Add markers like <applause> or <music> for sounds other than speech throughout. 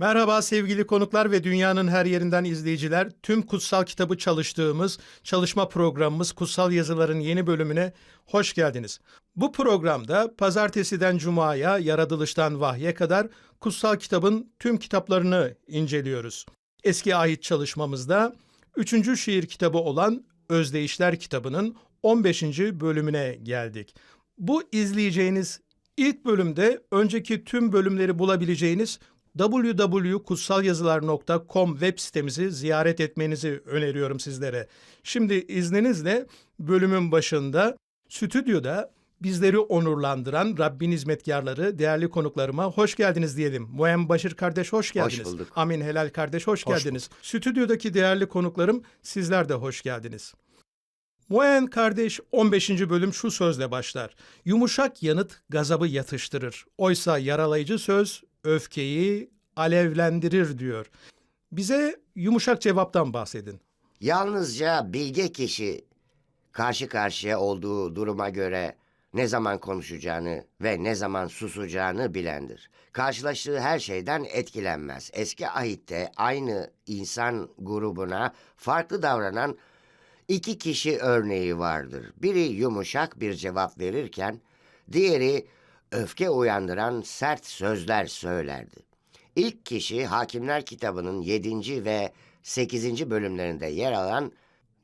Merhaba sevgili konuklar ve dünyanın her yerinden izleyiciler. Tüm kutsal kitabı çalıştığımız çalışma programımız Kutsal Yazıların yeni bölümüne hoş geldiniz. Bu programda pazartesiden cumaya, yaratılıştan vahye kadar kutsal kitabın tüm kitaplarını inceliyoruz. Eski ahit çalışmamızda 3. şiir kitabı olan Özdeyişler kitabının 15. bölümüne geldik. Bu izleyeceğiniz ilk bölümde önceki tüm bölümleri bulabileceğiniz www.kutsalyazılar.com web sitemizi ziyaret etmenizi öneriyorum sizlere. Şimdi izninizle bölümün başında stüdyoda bizleri onurlandıran Rabbin hizmetkarları, değerli konuklarıma hoş geldiniz diyelim. Muhem Başır kardeş hoş geldiniz. bulduk. Amin Helal kardeş hoş, geldiniz. Stüdyodaki değerli konuklarım sizler de hoş geldiniz. Moen kardeş 15. bölüm şu sözle başlar. Yumuşak yanıt gazabı yatıştırır. Oysa yaralayıcı söz öfkeyi alevlendirir diyor. Bize yumuşak cevaptan bahsedin. Yalnızca bilge kişi karşı karşıya olduğu duruma göre ne zaman konuşacağını ve ne zaman susacağını bilendir. Karşılaştığı her şeyden etkilenmez. Eski ahitte aynı insan grubuna farklı davranan iki kişi örneği vardır. Biri yumuşak bir cevap verirken diğeri öfke uyandıran sert sözler söylerdi. İlk kişi Hakimler kitabının 7. ve 8. bölümlerinde yer alan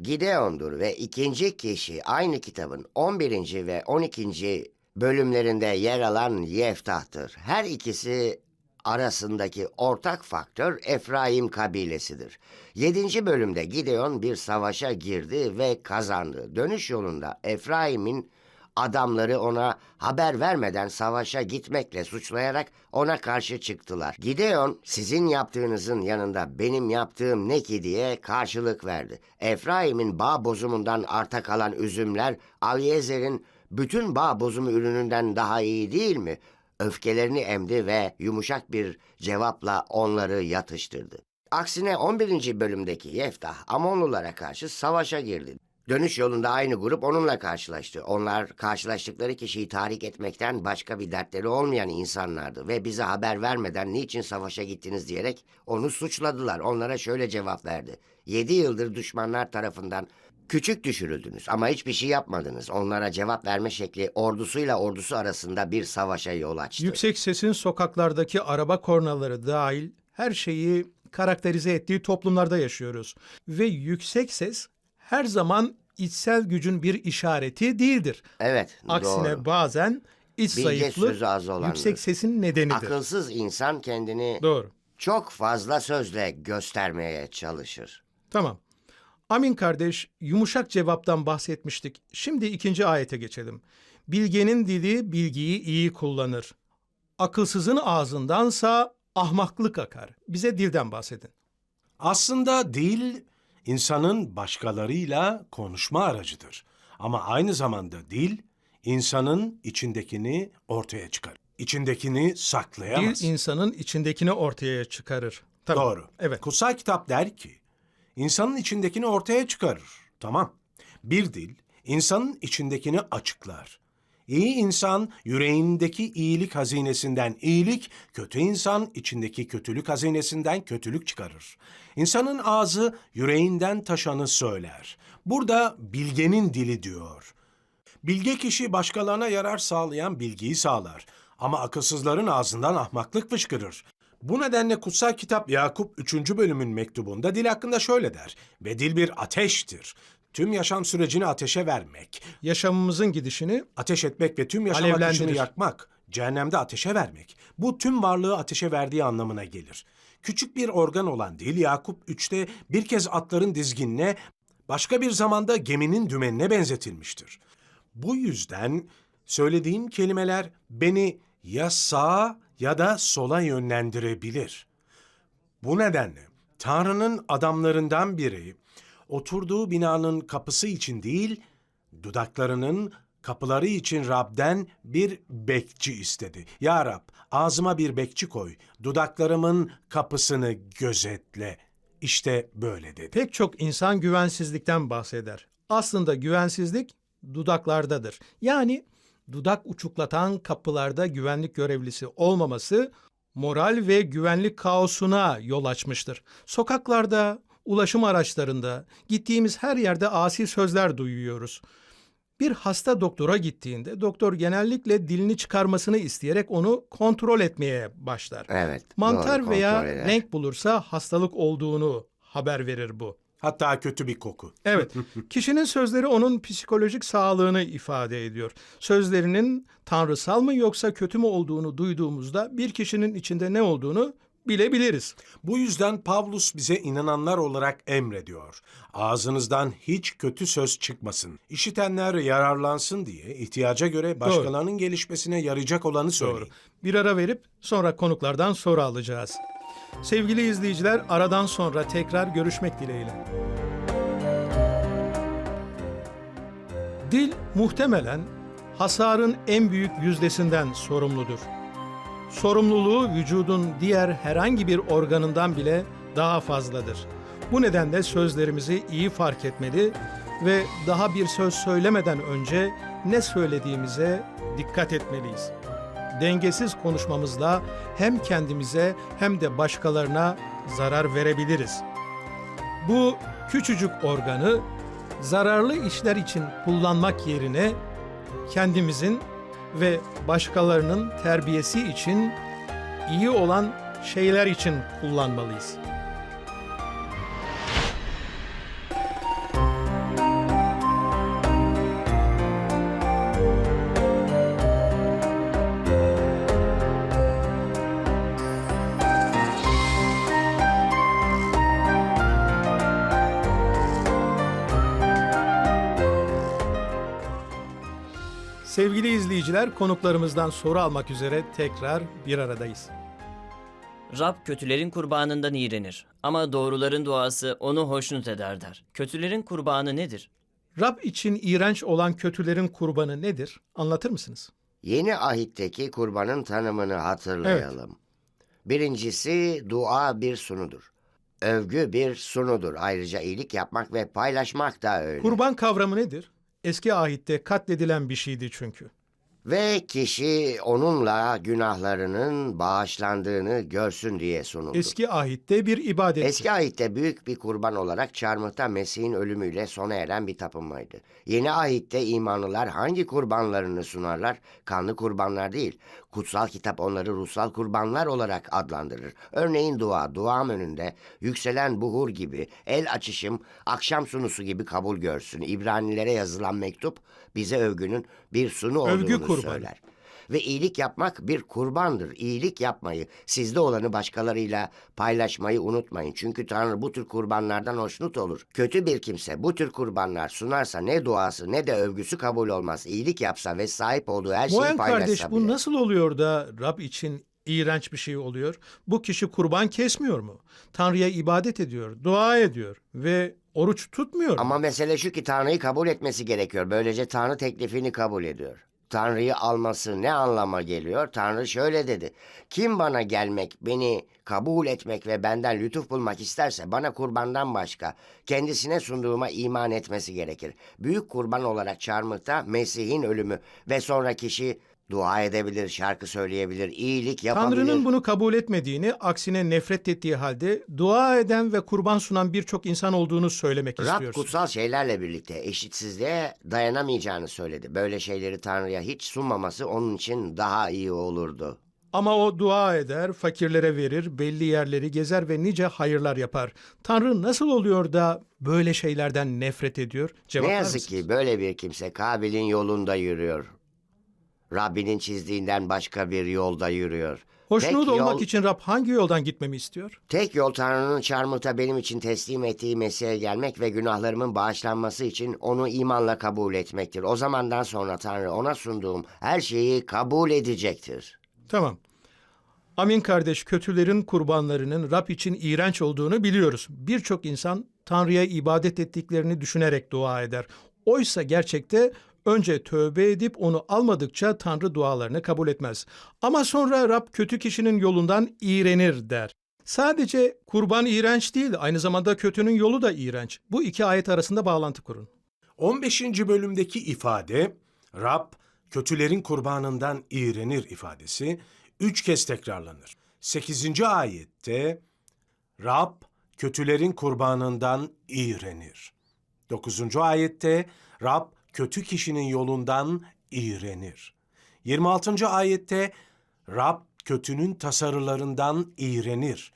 Gideon'dur ve ikinci kişi aynı kitabın 11. ve 12. bölümlerinde yer alan Yeftah'tır. Her ikisi arasındaki ortak faktör Efraim kabilesidir. 7. bölümde Gideon bir savaşa girdi ve kazandı. Dönüş yolunda Efraim'in adamları ona haber vermeden savaşa gitmekle suçlayarak ona karşı çıktılar. Gideon sizin yaptığınızın yanında benim yaptığım ne ki diye karşılık verdi. Efraim'in bağ bozumundan arta kalan üzümler Aviezer'in bütün bağ bozumu ürününden daha iyi değil mi? Öfkelerini emdi ve yumuşak bir cevapla onları yatıştırdı. Aksine 11. bölümdeki Yeftah Amonlulara karşı savaşa girdi. Dönüş yolunda aynı grup onunla karşılaştı. Onlar karşılaştıkları kişiyi tahrik etmekten başka bir dertleri olmayan insanlardı ve bize haber vermeden niçin savaşa gittiniz diyerek onu suçladılar. Onlara şöyle cevap verdi. Yedi yıldır düşmanlar tarafından küçük düşürüldünüz ama hiçbir şey yapmadınız. Onlara cevap verme şekli ordusuyla ordusu arasında bir savaşa yol açtı. Yüksek sesin sokaklardaki araba kornaları dahil her şeyi karakterize ettiği toplumlarda yaşıyoruz. Ve yüksek ses her zaman içsel gücün bir işareti değildir. Evet, Aksine doğru. bazen iç Bilge zayıflık sözü az olandır. yüksek sesin nedenidir. Akılsız insan kendini Doğru. çok fazla sözle göstermeye çalışır. Tamam. Amin kardeş, yumuşak cevaptan bahsetmiştik. Şimdi ikinci ayete geçelim. Bilgenin dili bilgiyi iyi kullanır. Akılsızın ağzındansa ahmaklık akar. Bize dilden bahsedin. Aslında dil insanın başkalarıyla konuşma aracıdır. Ama aynı zamanda dil insanın içindekini ortaya çıkar. İçindekini saklayamaz. Dil insanın içindekini ortaya çıkarır. Tamam. Doğru. Evet. Kutsal kitap der ki, insanın içindekini ortaya çıkarır. Tamam. Bir dil, insanın içindekini açıklar. İyi insan yüreğindeki iyilik hazinesinden iyilik, kötü insan içindeki kötülük hazinesinden kötülük çıkarır. İnsanın ağzı yüreğinden taşanı söyler. Burada bilgenin dili diyor. Bilge kişi başkalarına yarar sağlayan bilgiyi sağlar. Ama akılsızların ağzından ahmaklık fışkırır. Bu nedenle kutsal kitap Yakup 3. bölümün mektubunda dil hakkında şöyle der. Ve dil bir ateştir. Tüm yaşam sürecini ateşe vermek, Yaşamımızın gidişini ateş etmek ve tüm yaşam Alevlendirir. akışını yakmak, cehennemde ateşe vermek. Bu tüm varlığı ateşe verdiği anlamına gelir. Küçük bir organ olan dil Yakup 3'te bir kez atların dizginine, başka bir zamanda geminin dümenine benzetilmiştir. Bu yüzden söylediğim kelimeler beni ya sağa ya da sola yönlendirebilir. Bu nedenle Tanrı'nın adamlarından biri oturduğu binanın kapısı için değil, dudaklarının kapıları için Rab'den bir bekçi istedi. Ya Rab, ağzıma bir bekçi koy, dudaklarımın kapısını gözetle. İşte böyle dedi. pek çok insan güvensizlikten bahseder. Aslında güvensizlik dudaklardadır. Yani dudak uçuklatan kapılarda güvenlik görevlisi olmaması moral ve güvenlik kaosuna yol açmıştır. Sokaklarda, ulaşım araçlarında, gittiğimiz her yerde asi sözler duyuyoruz. Bir hasta doktora gittiğinde doktor genellikle dilini çıkarmasını isteyerek onu kontrol etmeye başlar. Evet. Mantar doğru, veya eder. renk bulursa hastalık olduğunu haber verir bu. Hatta kötü bir koku. Evet, <laughs> kişinin sözleri onun psikolojik sağlığını ifade ediyor. Sözlerinin tanrısal mı yoksa kötü mü olduğunu duyduğumuzda bir kişinin içinde ne olduğunu bilebiliriz. Bu yüzden Pavlus bize inananlar olarak emrediyor. Ağzınızdan hiç kötü söz çıkmasın. İşitenler yararlansın diye ihtiyaca göre başkalarının gelişmesine yarayacak olanı söyleyin. Doğru. Bir ara verip sonra konuklardan soru alacağız. Sevgili izleyiciler, aradan sonra tekrar görüşmek dileğiyle. Dil muhtemelen hasarın en büyük yüzdesinden sorumludur. Sorumluluğu vücudun diğer herhangi bir organından bile daha fazladır. Bu nedenle sözlerimizi iyi fark etmeli ve daha bir söz söylemeden önce ne söylediğimize dikkat etmeliyiz. Dengesiz konuşmamızla hem kendimize hem de başkalarına zarar verebiliriz. Bu küçücük organı zararlı işler için kullanmak yerine kendimizin ve başkalarının terbiyesi için iyi olan şeyler için kullanmalıyız. Konuklarımızdan soru almak üzere tekrar bir aradayız. Rab kötülerin kurbanından iğrenir ama doğruların duası onu hoşnut eder der. Kötülerin kurbanı nedir? Rab için iğrenç olan kötülerin kurbanı nedir? Anlatır mısınız? Yeni ahitteki kurbanın tanımını hatırlayalım. Birincisi dua bir sunudur. Övgü bir sunudur. Ayrıca iyilik yapmak ve paylaşmak da öyle. Kurban kavramı nedir? Eski ahitte katledilen bir şeydi çünkü. Ve kişi onunla günahlarının bağışlandığını görsün diye sunuldu. Eski ahitte bir ibadet. Eski ahitte büyük bir kurban olarak çarmıhta Mesih'in ölümüyle sona eren bir tapınmaydı. Yeni ahitte imanlılar hangi kurbanlarını sunarlar? Kanlı kurbanlar değil. Kutsal kitap onları ruhsal kurbanlar olarak adlandırır. Örneğin dua, duam önünde yükselen buhur gibi, el açışım, akşam sunusu gibi kabul görsün. İbranilere yazılan mektup bize övgünün bir sunu olduğunu Övgü kurbanı. söyler. Ve iyilik yapmak bir kurbandır. İyilik yapmayı, sizde olanı başkalarıyla paylaşmayı unutmayın. Çünkü Tanrı bu tür kurbanlardan hoşnut olur. Kötü bir kimse bu tür kurbanlar sunarsa ne duası ne de övgüsü kabul olmaz. İyilik yapsa ve sahip olduğu her şeyi Muayyen paylaşsa kardeş bu bile. nasıl oluyor da Rab için iğrenç bir şey oluyor? Bu kişi kurban kesmiyor mu? Tanrı'ya ibadet ediyor, dua ediyor ve oruç tutmuyor mu? Ama mesele şu ki Tanrı'yı kabul etmesi gerekiyor. Böylece Tanrı teklifini kabul ediyor. Tanrı'yı alması ne anlama geliyor? Tanrı şöyle dedi. Kim bana gelmek, beni kabul etmek ve benden lütuf bulmak isterse bana kurbandan başka kendisine sunduğuma iman etmesi gerekir. Büyük kurban olarak çarmıhta Mesih'in ölümü ve sonra kişi dua edebilir, şarkı söyleyebilir, iyilik yapabilir. Tanrı'nın bunu kabul etmediğini, aksine nefret ettiği halde dua eden ve kurban sunan birçok insan olduğunu söylemek Rab istiyorsun. kutsal şeylerle birlikte eşitsizliğe dayanamayacağını söyledi. Böyle şeyleri Tanrı'ya hiç sunmaması onun için daha iyi olurdu. Ama o dua eder, fakirlere verir, belli yerleri gezer ve nice hayırlar yapar. Tanrı nasıl oluyor da böyle şeylerden nefret ediyor? Cevap Ne ver yazık ki böyle bir kimse Kabil'in yolunda yürüyor. Rabbinin çizdiğinden başka bir yolda yürüyor. Hoşnut tek olmak yol- için Rab hangi yoldan gitmemi istiyor? Tek yol Tanrı'nın çarmıhta benim için teslim ettiği Mesih'e gelmek ve günahlarımın bağışlanması için onu imanla kabul etmektir. O zamandan sonra Tanrı ona sunduğum her şeyi kabul edecektir. Tamam. Amin kardeş, kötülerin kurbanlarının Rab için iğrenç olduğunu biliyoruz. Birçok insan Tanrı'ya ibadet ettiklerini düşünerek dua eder. Oysa gerçekte önce tövbe edip onu almadıkça Tanrı dualarını kabul etmez. Ama sonra Rab kötü kişinin yolundan iğrenir der. Sadece kurban iğrenç değil, aynı zamanda kötünün yolu da iğrenç. Bu iki ayet arasında bağlantı kurun. 15. bölümdeki ifade Rab kötülerin kurbanından iğrenir ifadesi üç kez tekrarlanır. 8. ayette Rab kötülerin kurbanından iğrenir. 9. ayette Rab kötü kişinin yolundan iğrenir. 26. ayette Rab kötünün tasarılarından iğrenir.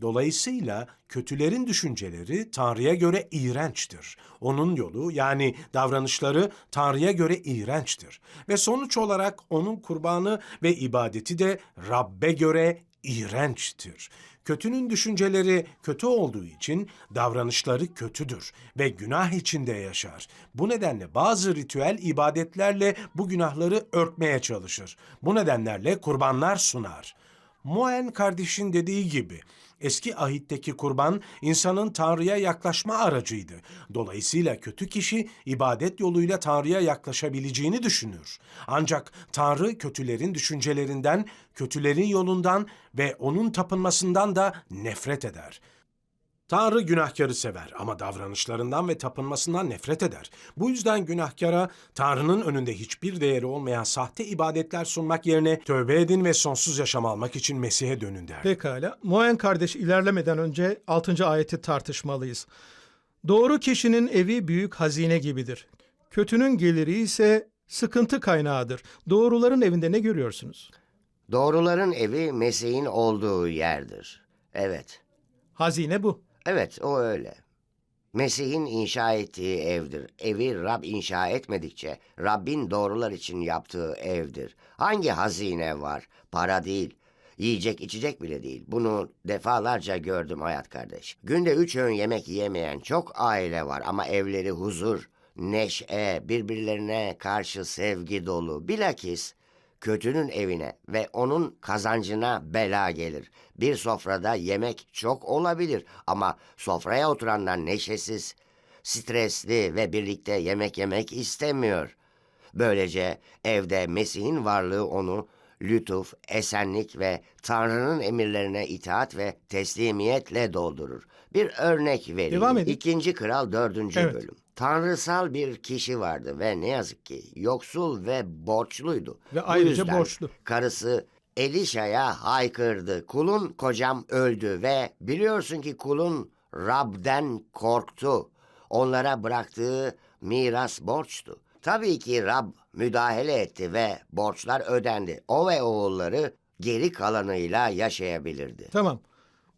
Dolayısıyla kötülerin düşünceleri Tanrı'ya göre iğrençtir. Onun yolu yani davranışları Tanrı'ya göre iğrençtir. Ve sonuç olarak onun kurbanı ve ibadeti de Rabbe göre iğrençtir. Kötünün düşünceleri kötü olduğu için davranışları kötüdür ve günah içinde yaşar. Bu nedenle bazı ritüel ibadetlerle bu günahları örtmeye çalışır. Bu nedenlerle kurbanlar sunar. Moen kardeşin dediği gibi eski ahitteki kurban insanın Tanrı'ya yaklaşma aracıydı. Dolayısıyla kötü kişi ibadet yoluyla Tanrı'ya yaklaşabileceğini düşünür. Ancak Tanrı kötülerin düşüncelerinden, kötülerin yolundan ve onun tapınmasından da nefret eder. Tanrı günahkarı sever ama davranışlarından ve tapınmasından nefret eder. Bu yüzden günahkara Tanrı'nın önünde hiçbir değeri olmayan sahte ibadetler sunmak yerine tövbe edin ve sonsuz yaşam almak için Mesih'e dönün der. Pekala. Moen kardeş ilerlemeden önce 6. ayeti tartışmalıyız. Doğru kişinin evi büyük hazine gibidir. Kötünün geliri ise sıkıntı kaynağıdır. Doğruların evinde ne görüyorsunuz? Doğruların evi Mesih'in olduğu yerdir. Evet. Hazine bu. Evet, o öyle. Mesih'in inşa ettiği evdir. Evi Rab inşa etmedikçe Rabbin doğrular için yaptığı evdir. Hangi hazine var? Para değil. Yiyecek içecek bile değil. Bunu defalarca gördüm hayat kardeş. Günde üç öğün yemek yiyemeyen çok aile var ama evleri huzur, neşe, birbirlerine karşı sevgi dolu. Bilakis kötünün evine ve onun kazancına bela gelir. Bir sofrada yemek çok olabilir ama sofraya oturanlar neşesiz, stresli ve birlikte yemek yemek istemiyor. Böylece evde Mesih'in varlığı onu lütuf, esenlik ve Tanrı'nın emirlerine itaat ve teslimiyetle doldurur. Bir örnek vereyim. Devam edin. İkinci Kral dördüncü Evet. bölüm. Tanrısal bir kişi vardı ve ne yazık ki yoksul ve borçluydu. Ve Bu ayrıca yüzden borçlu. Karısı Elişa'ya haykırdı. Kulun kocam öldü ve biliyorsun ki kulun Rab'den korktu. Onlara bıraktığı miras borçtu. Tabii ki Rab müdahale etti ve borçlar ödendi. O ve oğulları geri kalanıyla yaşayabilirdi. Tamam.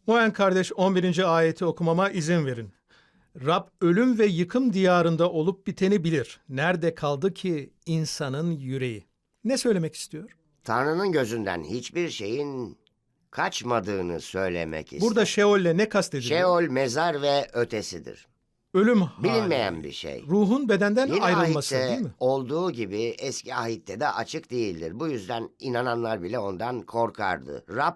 Moen kardeş 11. ayeti okumama izin verin. Rab ölüm ve yıkım diyarında olup biteni bilir. Nerede kaldı ki insanın yüreği? Ne söylemek istiyor? Tanrı'nın gözünden hiçbir şeyin kaçmadığını söylemek ister. Burada Şeol'le ne kastediliyor? Şeol mezar ve ötesidir. Ölüm hali. Bilinmeyen bir şey. Ruhun bedenden Yeni ayrılması ahitte değil mi? olduğu gibi eski ahitte de açık değildir. Bu yüzden inananlar bile ondan korkardı. Rab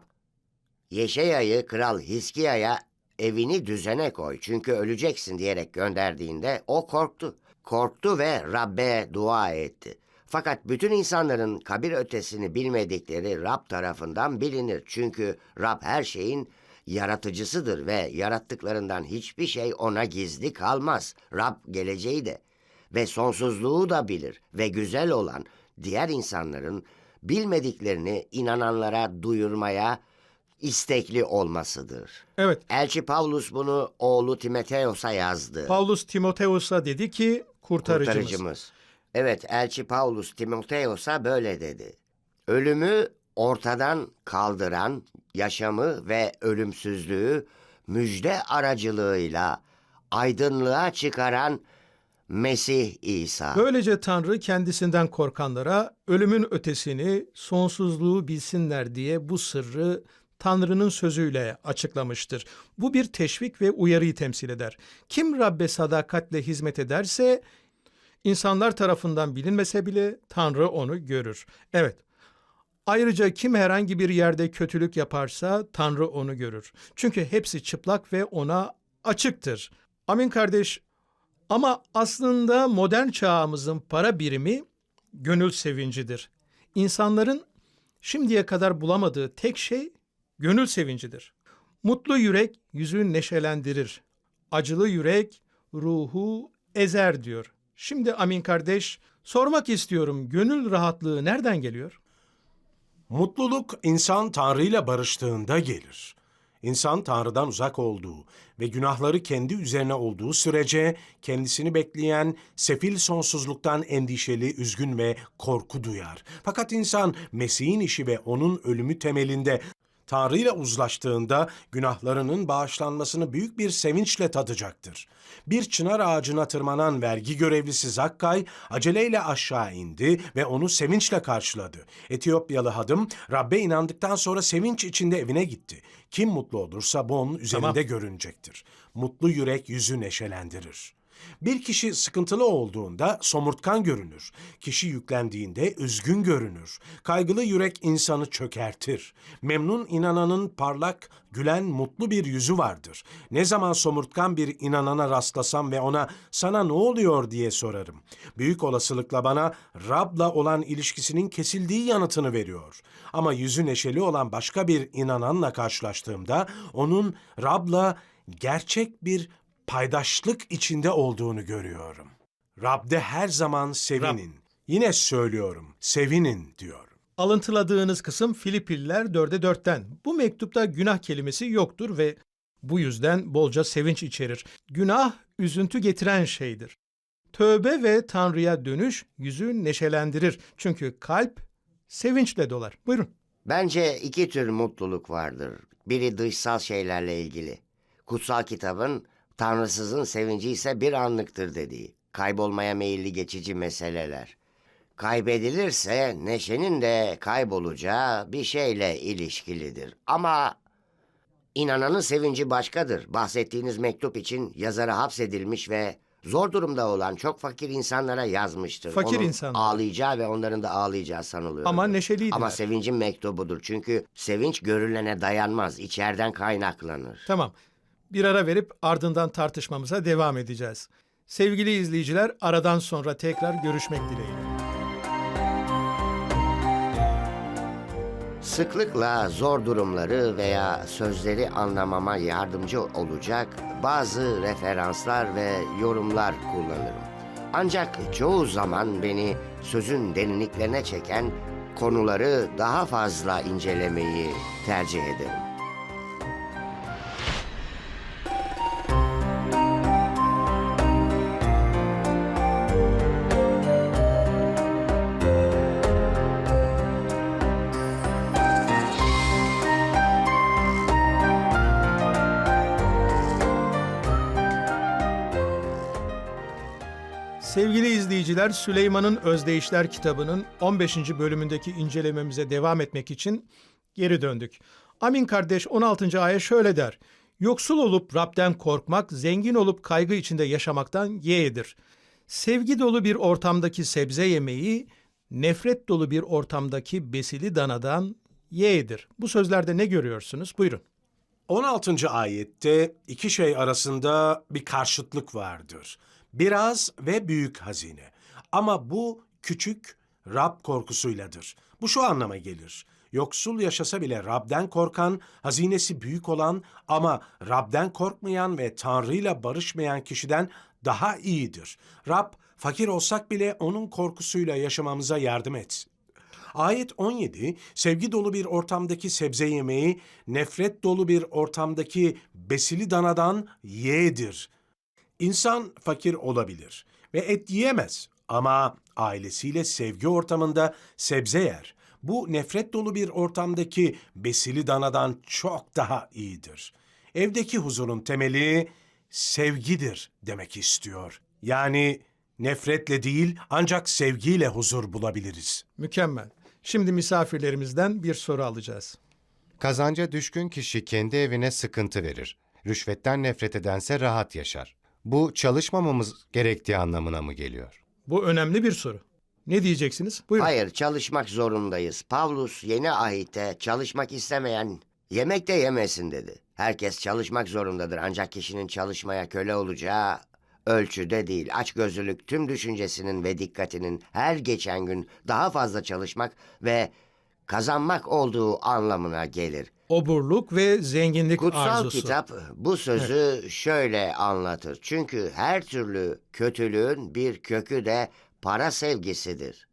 Yeşeya'yı kral Hiskiya'ya evini düzene koy çünkü öleceksin diyerek gönderdiğinde o korktu. Korktu ve Rabbe dua etti. Fakat bütün insanların kabir ötesini bilmedikleri Rab tarafından bilinir. Çünkü Rab her şeyin yaratıcısıdır ve yarattıklarından hiçbir şey ona gizli kalmaz. Rab geleceği de ve sonsuzluğu da bilir ve güzel olan diğer insanların bilmediklerini inananlara duyurmaya istekli olmasıdır. Evet. Elçi Pavlus bunu oğlu Timoteos'a yazdı. Paulus Timoteus'a dedi ki kurtarıcımız. Kurtarıcımız. Evet, Elçi Paulus Timoteos'a böyle dedi. Ölümü ortadan kaldıran yaşamı ve ölümsüzlüğü müjde aracılığıyla aydınlığa çıkaran Mesih İsa. Böylece Tanrı kendisinden korkanlara ölümün ötesini, sonsuzluğu bilsinler diye bu sırrı Tanrı'nın sözüyle açıklamıştır. Bu bir teşvik ve uyarıyı temsil eder. Kim Rabbe sadakatle hizmet ederse insanlar tarafından bilinmese bile Tanrı onu görür. Evet. Ayrıca kim herhangi bir yerde kötülük yaparsa Tanrı onu görür. Çünkü hepsi çıplak ve ona açıktır. Amin kardeş. Ama aslında modern çağımızın para birimi gönül sevincidir. İnsanların şimdiye kadar bulamadığı tek şey gönül sevincidir. Mutlu yürek yüzü neşelendirir. Acılı yürek ruhu ezer diyor. Şimdi Amin kardeş sormak istiyorum gönül rahatlığı nereden geliyor? Mutluluk insan Tanrı ile barıştığında gelir. İnsan Tanrı'dan uzak olduğu ve günahları kendi üzerine olduğu sürece kendisini bekleyen sefil sonsuzluktan endişeli, üzgün ve korku duyar. Fakat insan Mesih'in işi ve onun ölümü temelinde Tanrı ile uzlaştığında günahlarının bağışlanmasını büyük bir sevinçle tadacaktır. Bir çınar ağacına tırmanan vergi görevlisi Zakkay aceleyle aşağı indi ve onu sevinçle karşıladı. Etiyopyalı hadım Rabbe inandıktan sonra sevinç içinde evine gitti. Kim mutlu olursa bu onun üzerinde Tamam. görünecektir. Mutlu yürek yüzü neşelendirir. Bir kişi sıkıntılı olduğunda somurtkan görünür. Kişi yüklendiğinde üzgün görünür. Kaygılı yürek insanı çökertir. Memnun inananın parlak, gülen, mutlu bir yüzü vardır. Ne zaman somurtkan bir inanana rastlasam ve ona sana ne oluyor diye sorarım. Büyük olasılıkla bana Rab'la olan ilişkisinin kesildiği yanıtını veriyor. Ama yüzü neşeli olan başka bir inananla karşılaştığımda onun Rab'la gerçek bir paydaşlık içinde olduğunu görüyorum. Rab'de her zaman sevinin. Yine söylüyorum, sevinin diyor. Alıntıladığınız kısım Filipililer 4'e 4'ten. Bu mektupta günah kelimesi yoktur ve bu yüzden bolca sevinç içerir. Günah üzüntü getiren şeydir. Tövbe ve Tanrı'ya dönüş yüzü neşelendirir. Çünkü kalp sevinçle dolar. Buyurun. Bence iki tür mutluluk vardır. Biri dışsal şeylerle ilgili. Kutsal kitabın Tanrısızın sevinci ise bir anlıktır dediği. Kaybolmaya meyilli geçici meseleler. Kaybedilirse neşenin de kaybolacağı bir şeyle ilişkilidir. Ama inananın sevinci başkadır. Bahsettiğiniz mektup için yazara hapsedilmiş ve zor durumda olan çok fakir insanlara yazmıştır. Fakir Onun insanlar. ağlayacağı ve onların da ağlayacağı sanılıyor. Ama neşeliydiler. Ama sevincin mektubudur. Çünkü sevinç görülene dayanmaz. içeriden kaynaklanır. Tamam. Bir ara verip ardından tartışmamıza devam edeceğiz. Sevgili izleyiciler, aradan sonra tekrar görüşmek dileğiyle. Sıklıkla zor durumları veya sözleri anlamama yardımcı olacak bazı referanslar ve yorumlar kullanırım. Ancak çoğu zaman beni sözün derinliklerine çeken konuları daha fazla incelemeyi tercih ederim. Sevgili izleyiciler, Süleyman'ın Özdeyişler kitabının 15. bölümündeki incelememize devam etmek için geri döndük. Amin kardeş 16. ayet şöyle der. Yoksul olup Rab'den korkmak, zengin olup kaygı içinde yaşamaktan yeğdir. Sevgi dolu bir ortamdaki sebze yemeği, nefret dolu bir ortamdaki besili danadan yeğdir. Bu sözlerde ne görüyorsunuz? Buyurun. 16. ayette iki şey arasında bir karşıtlık vardır. Biraz ve büyük hazine. Ama bu küçük Rab korkusuyladır. Bu şu anlama gelir. Yoksul yaşasa bile Rab'den korkan, hazinesi büyük olan ama Rab'den korkmayan ve Tanrı'yla barışmayan kişiden daha iyidir. Rab fakir olsak bile onun korkusuyla yaşamamıza yardım etsin. Ayet 17, sevgi dolu bir ortamdaki sebze yemeği, nefret dolu bir ortamdaki besili danadan yeğdir. İnsan fakir olabilir ve et yiyemez ama ailesiyle sevgi ortamında sebze yer. bu nefret dolu bir ortamdaki besili danadan çok daha iyidir. Evdeki huzurun temeli sevgidir demek istiyor. Yani nefretle değil ancak sevgiyle huzur bulabiliriz. Mükemmel. Şimdi misafirlerimizden bir soru alacağız. Kazanca düşkün kişi kendi evine sıkıntı verir. Rüşvetten nefret edense rahat yaşar. Bu çalışmamamız gerektiği anlamına mı geliyor? Bu önemli bir soru. Ne diyeceksiniz? Buyurun. Hayır, çalışmak zorundayız. Pavlus yeni ahite çalışmak istemeyen yemek de yemesin dedi. Herkes çalışmak zorundadır ancak kişinin çalışmaya köle olacağı ölçüde değil. Açgözlülük tüm düşüncesinin ve dikkatinin her geçen gün daha fazla çalışmak ve kazanmak olduğu anlamına gelir. Oburluk ve zenginlik Kutsal arzusu. kitap bu sözü şöyle anlatır. Çünkü her türlü kötülüğün bir kökü de para sevgisidir.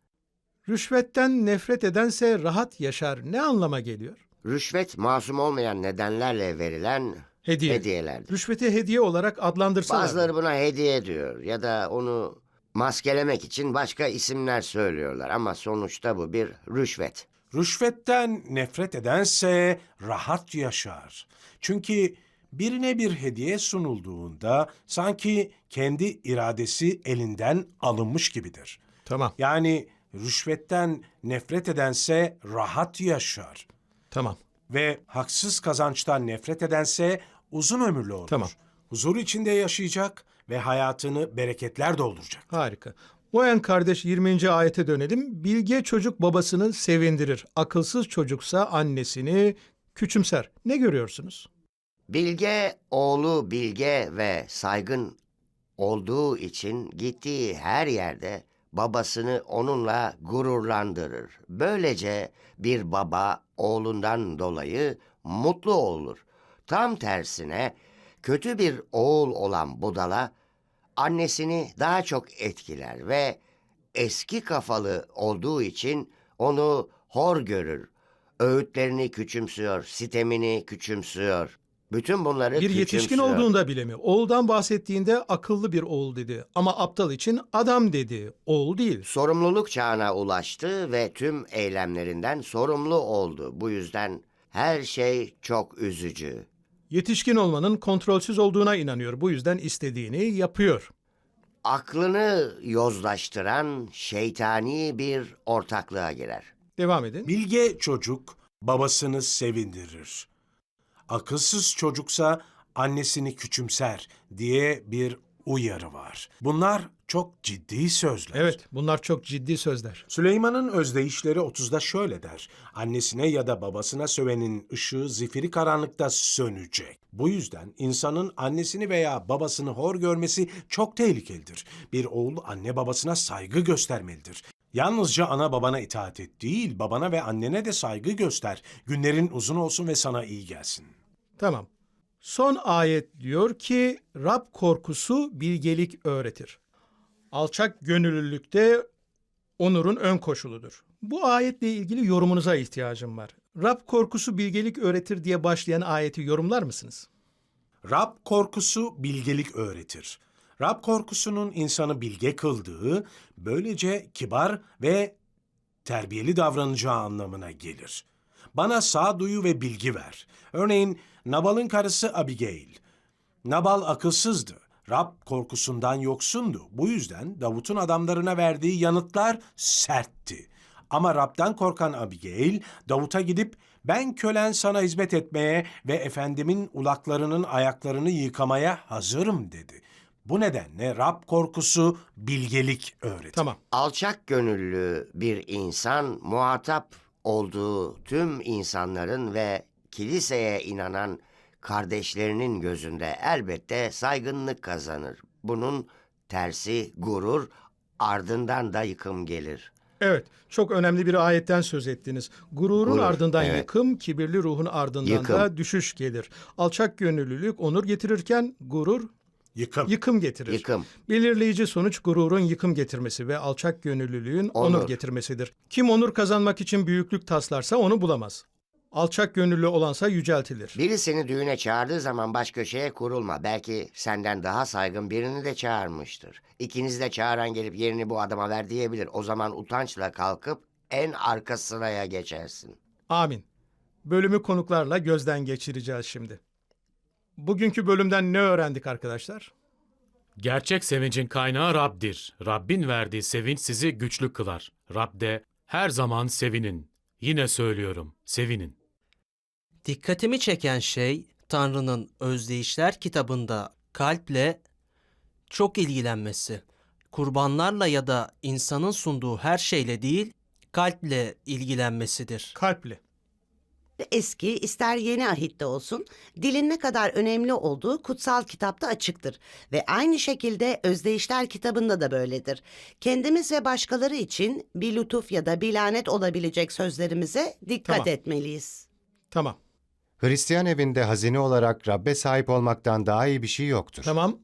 Rüşvetten nefret edense rahat yaşar. Ne anlama geliyor? Rüşvet masum olmayan nedenlerle verilen Hediye. hediyelerdir. Rüşveti hediye olarak adlandırsalar. Bazıları buna hediye diyor ya da onu maskelemek için başka isimler söylüyorlar ama sonuçta bu bir rüşvet. Rüşvetten nefret edense rahat yaşar. Çünkü birine bir hediye sunulduğunda sanki kendi iradesi elinden alınmış gibidir. Tamam. Yani rüşvetten nefret edense rahat yaşar Tamam. ve haksız kazançtan nefret edense uzun ömürlü olur. Tamam. Huzur içinde yaşayacak ve hayatını bereketler dolduracak. Harika. Moyen kardeş 20. ayete dönelim. Bilge çocuk babasını sevindirir. Akılsız çocuksa annesini küçümser. Ne görüyorsunuz? Bilge oğlu bilge ve saygın olduğu için gittiği her yerde babasını onunla gururlandırır. Böylece bir baba oğlundan dolayı mutlu olur. Tam tersine kötü bir oğul olan budala annesini daha çok etkiler ve eski kafalı olduğu için onu hor görür. Öğütlerini küçümsüyor, sitemini küçümsüyor. Bütün bunları Bir yetişkin küçümsüyor. olduğunda bile mi? Oğuldan bahsettiğinde akıllı bir oğul dedi. Ama aptal için adam dedi. Oğul değil. Sorumluluk çağına ulaştı ve tüm eylemlerinden sorumlu oldu. Bu yüzden her şey çok üzücü. Yetişkin olmanın kontrolsüz olduğuna inanıyor. Bu yüzden istediğini yapıyor. Aklını yozlaştıran şeytani bir ortaklığa girer. Devam edin. Bilge çocuk babasını sevindirir. Akılsız çocuksa annesini küçümser diye bir uyarı var. Bunlar çok ciddi sözler. Evet, bunlar çok ciddi sözler. Süleyman'ın özdeyişleri 30'da şöyle der. Annesine ya da babasına sövenin ışığı zifiri karanlıkta sönecek. Bu yüzden insanın annesini veya babasını hor görmesi çok tehlikelidir. Bir oğul anne babasına saygı göstermelidir. Yalnızca ana babana itaat et değil, babana ve annene de saygı göster. Günlerin uzun olsun ve sana iyi gelsin. Tamam. Son ayet diyor ki Rab korkusu bilgelik öğretir. Alçak gönüllülükte onurun ön koşuludur. Bu ayetle ilgili yorumunuza ihtiyacım var. Rab korkusu bilgelik öğretir diye başlayan ayeti yorumlar mısınız? Rab korkusu bilgelik öğretir. Rab korkusunun insanı bilge kıldığı, böylece kibar ve terbiyeli davranacağı anlamına gelir. Bana sağduyu ve bilgi ver. Örneğin Nabal'ın karısı Abigail. Nabal akılsızdı. Rab korkusundan yoksundu. Bu yüzden Davut'un adamlarına verdiği yanıtlar sertti. Ama Rab'dan korkan Abigail, Davut'a gidip ben kölen sana hizmet etmeye ve efendimin ulaklarının ayaklarını yıkamaya hazırım dedi. Bu nedenle Rab korkusu bilgelik öğretir. Tamam. Alçak gönüllü bir insan muhatap olduğu tüm insanların ve kiliseye inanan kardeşlerinin gözünde elbette saygınlık kazanır. Bunun tersi gurur, ardından da yıkım gelir. Evet, çok önemli bir ayetten söz ettiniz. Gururun Gurur, ardından evet. yıkım, kibirli ruhun ardından Yıkım. da düşüş gelir. Alçak gönüllülük onur getirirken gurur Yıkım. yıkım getirir. Yıkım. Belirleyici sonuç gururun yıkım getirmesi ve alçak gönüllülüğün onur. Onur. getirmesidir. Kim onur kazanmak için büyüklük taslarsa onu bulamaz. Alçak gönüllü olansa yüceltilir. Biri seni düğüne çağırdığı zaman baş köşeye kurulma. Belki senden daha saygın birini de çağırmıştır. İkiniz de çağıran gelip yerini bu adama ver diyebilir. O zaman utançla kalkıp en arka sıraya geçersin. Amin. Bölümü konuklarla gözden geçireceğiz şimdi. Bugünkü bölümden ne öğrendik arkadaşlar? Gerçek sevincin kaynağı Rab'dir. Rabbin verdiği sevinç sizi güçlü kılar. Rab'de her zaman sevinin. Yine söylüyorum, sevinin. Dikkatimi çeken şey Tanrı'nın Özdeyişler kitabında kalple çok ilgilenmesi. Kurbanlarla ya da insanın sunduğu her şeyle değil, kalple ilgilenmesidir. Kalpli. Eski ister yeni ahitte olsun dilin ne kadar önemli olduğu kutsal kitapta açıktır ve aynı şekilde özdeyişler kitabında da böyledir. Kendimiz ve başkaları için bir lütuf ya da bir lanet olabilecek sözlerimize dikkat Tamam. etmeliyiz. Tamam. Hristiyan evinde hazine olarak Rabbe sahip olmaktan daha iyi bir şey yoktur. Tamam.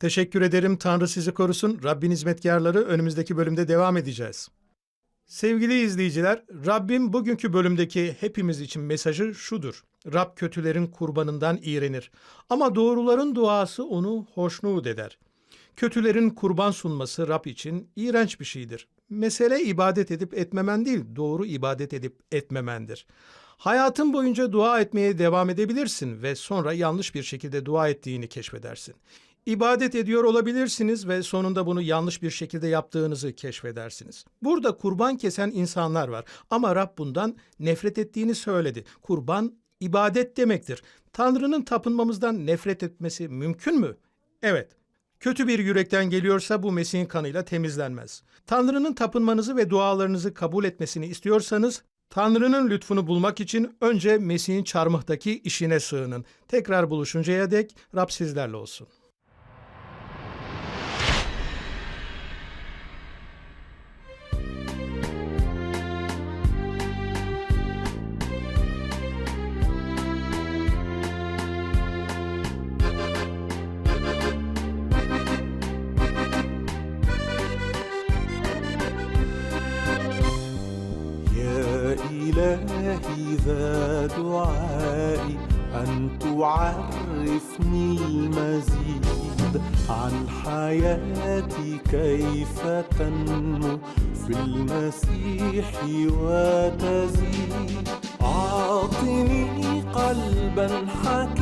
Teşekkür ederim. Tanrı sizi korusun. Rabbin hizmetkarları önümüzdeki bölümde devam edeceğiz. Sevgili izleyiciler, Rabbim bugünkü bölümdeki hepimiz için mesajı şudur. Rab kötülerin kurbanından iğrenir. Ama doğruların duası onu hoşnut eder. Kötülerin kurban sunması Rab için iğrenç bir şeydir. Mesele ibadet edip etmemen değil, doğru ibadet edip etmemendir. Hayatın boyunca dua etmeye devam edebilirsin ve sonra yanlış bir şekilde dua ettiğini keşfedersin. İbadet ediyor olabilirsiniz ve sonunda bunu yanlış bir şekilde yaptığınızı keşfedersiniz. Burada kurban kesen insanlar var ama Rab bundan nefret ettiğini söyledi. Kurban ibadet demektir. Tanrı'nın tapınmamızdan nefret etmesi mümkün mü? Evet. Kötü bir yürekten geliyorsa bu Mesih'in kanıyla temizlenmez. Tanrı'nın tapınmanızı ve dualarınızı kabul etmesini istiyorsanız Tanrı'nın lütfunu bulmak için önce Mesih'in çarmıhtaki işine sığının. Tekrar buluşuncaya dek Rab sizlerle olsun. أن تعرفني المزيد عن حياتي كيف تنمو في المسيح وتزيد. أعطني قلبا حكيما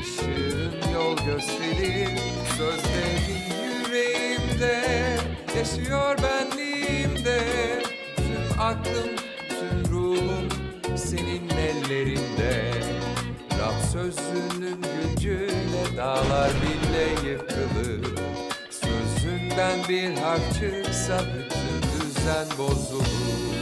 ışığın yol gösterir Sözlerin yüreğimde. Yaşıyor benliğimde. Tüm aklım, tüm ruhum senin ellerinde. Rab sözünün gücüyle dağlar bile yıkılır. Sözünden bir harf çıksa bütün düzen bozulur